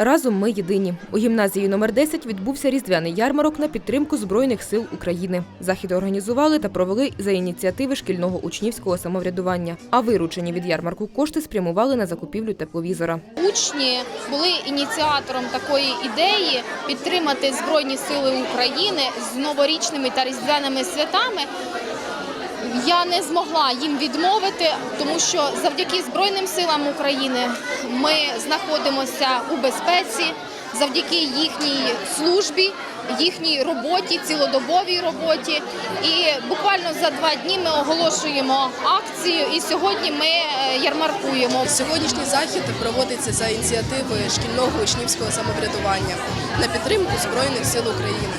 Разом ми єдині. У гімназії номер 10 відбувся різдвяний ярмарок на підтримку Збройних сил України. Захід організували та провели за ініціативи шкільного учнівського самоврядування. А виручені від ярмарку кошти спрямували на закупівлю тепловізора. Учні були ініціатором такої ідеї підтримати Збройні Сили України з новорічними та різдвяними святами. Я не змогла їм відмовити, тому що завдяки Збройним силам України ми знаходимося у безпеці, завдяки їхній службі, їхній роботі, цілодобовій роботі. І буквально за два дні ми оголошуємо акцію. І сьогодні ми е, ярмаркуємо. Сьогоднішній захід проводиться за ініціативи шкільного учнівського самоврядування на підтримку Збройних сил України,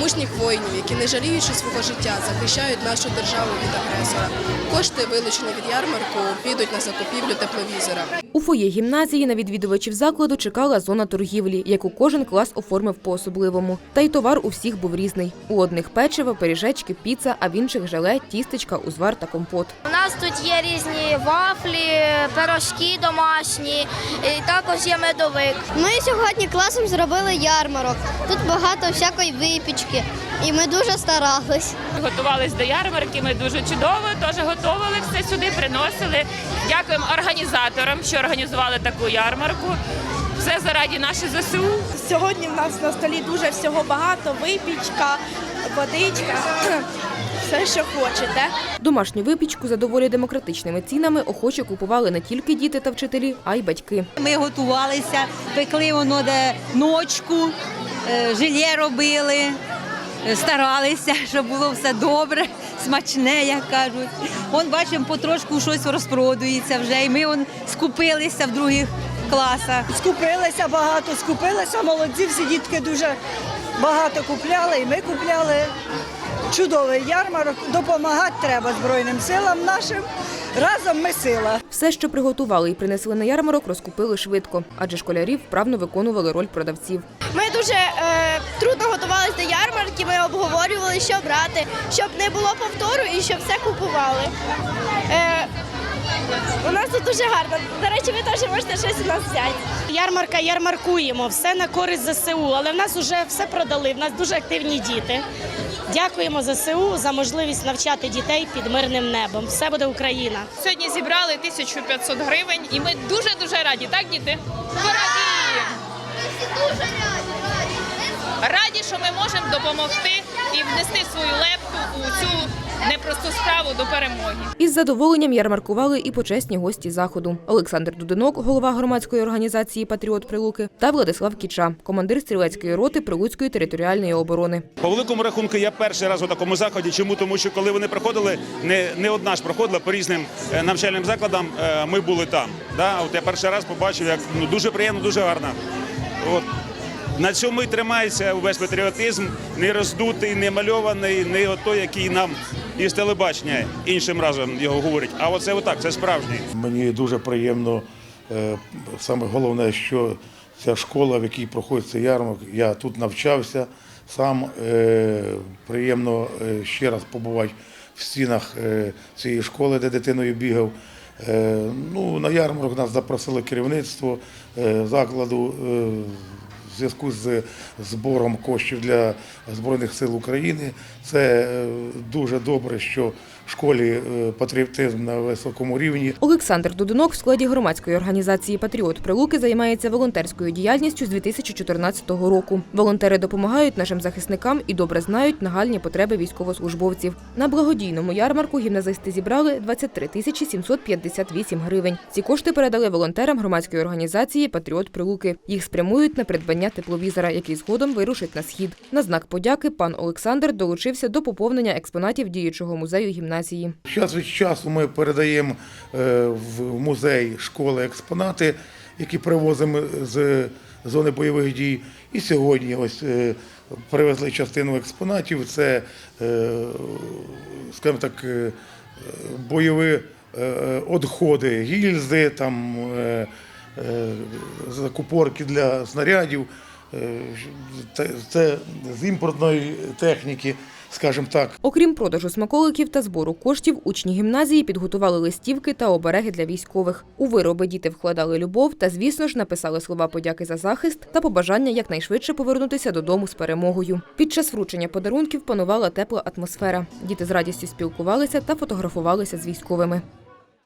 мужніх воїнів, які не жаліючи свого життя, захищають нашу державу від агресора. Кошти, вилучені від ярмарку, підуть на закупівлю тепловізора. У фоє гімназії на відвідувачів закладу чекала зона торгівлі, яку кожен клас оформив по-особливому. Та й товар у всіх був різний. У одних печиво, пиріжечки, піца, а в інших желе, тістечка, узвар та компот. У нас тут є різні вафлі, пирожки домашні, і також є медовик. Ми сьогодні класом зробили ярмарок. Тут багато всякої випічки, і ми дуже старались. Готувались до ярмарки. Ми дуже чудово теж готували все сюди, приносили. Дякуємо організаторам, що організували таку ярмарку. Все заради наших ЗСУ. Сьогодні в нас на столі дуже всього багато: випічка, водичка, все, що хочете. Домашню випічку за доволі демократичними цінами охоче купували не тільки діти та вчителі, а й батьки. Ми готувалися, пекли воно де ночку, е, желе робили, е, старалися, щоб було все добре, смачне, як кажуть. Вон бачимо, потрошку щось розпродується вже, і ми вон скупилися в других класах. Скупилися багато, скупилися, молодці, всі дітки дуже багато купляли, і ми купляли. Чудовий ярмарок, допомагати треба Збройним силам нашим. Разом ми сила. Все, що приготували і принесли на ярмарок, розкупили швидко, адже школярі вправно виконували роль продавців. Ми дуже е, трудно готувалися до ярмарки. Ми обговорювали, що брати, щоб не було повтору і щоб все купували. Е, дуже гарно. До речі, ви теж можете щось у нас взяти. Ярмарка ярмаркуємо, все на користь ЗСУ, але в нас вже все продали. В нас дуже активні діти. Дякуємо ЗСУ за можливість навчати дітей під мирним небом. Все буде Україна. Сьогодні зібрали 1500 гривень, і ми дуже дуже раді, так, діти? Ми раді! Раді, що ми можемо допомогти і внести свою лепту у цю непросту справу до перемоги. Із задоволенням ярмаркували і почесні гості заходу. Олександр Дудинок, голова громадської організації Патріот Прилуки, та Владислав Кіча, командир стрілецької роти Прилуцької територіальної оборони. По великому рахунку я перший раз у такому заході. Чому? Тому що коли вони проходили, не, не одна ж проходила по різним е, навчальним закладам, е, ми були там. Да? От я перший раз побачив, як ну, дуже приємно, дуже гарно. От. На цьому і тримається увесь патріотизм, не роздутий, не мальований, не той, який нам із телебачення іншим разом його говорить. А оце отак, це справжній. Мені дуже приємно, е, саме головне, що ця школа, в якій проходить цей ярмарок, я тут навчався сам. е, Приємно е, ще раз побувати в стінах цієї школи, де дитиною бігав. Ну, на ярмарок нас запросило керівництво закладу. Зв'язку з збором коштів для Збройних сил України. Це е, дуже добре, що школі е, патріотизм на високому рівні. Олександр Дудинок в складі громадської організації Патріот Прилуки займається волонтерською діяльністю з 2014 року. Волонтери допомагають нашим захисникам і добре знають нагальні потреби військовослужбовців. На благодійному ярмарку гімназисти зібрали 23 тисячі 758 гривень. Ці кошти передали волонтерам громадської організації Патріот Прилуки. Їх спрямують на придбання тепловізора, який згодом вирушить на схід. На знак подяки пан Олександр долучився до поповнення експонатів діючого музею гімназії. Час від часу ми передаємо е, в музей школи експонати, які привозимо з зони бойових дій. І сьогодні ось е, привезли частину експонатів. Це, е, скажімо так, бойові відходи, гільзи, там, закупорки для снарядів. Це з імпортної техніки. Скажімо так, Окрім продажу смаколиків та збору коштів, учні гімназії підготували листівки та обереги для військових. У вироби діти вкладали любов та, звісно ж, написали слова подяки за захист та побажання якнайшвидше повернутися додому з перемогою. Під час вручення подарунків панувала тепла атмосфера. Діти з радістю спілкувалися та фотографувалися з військовими.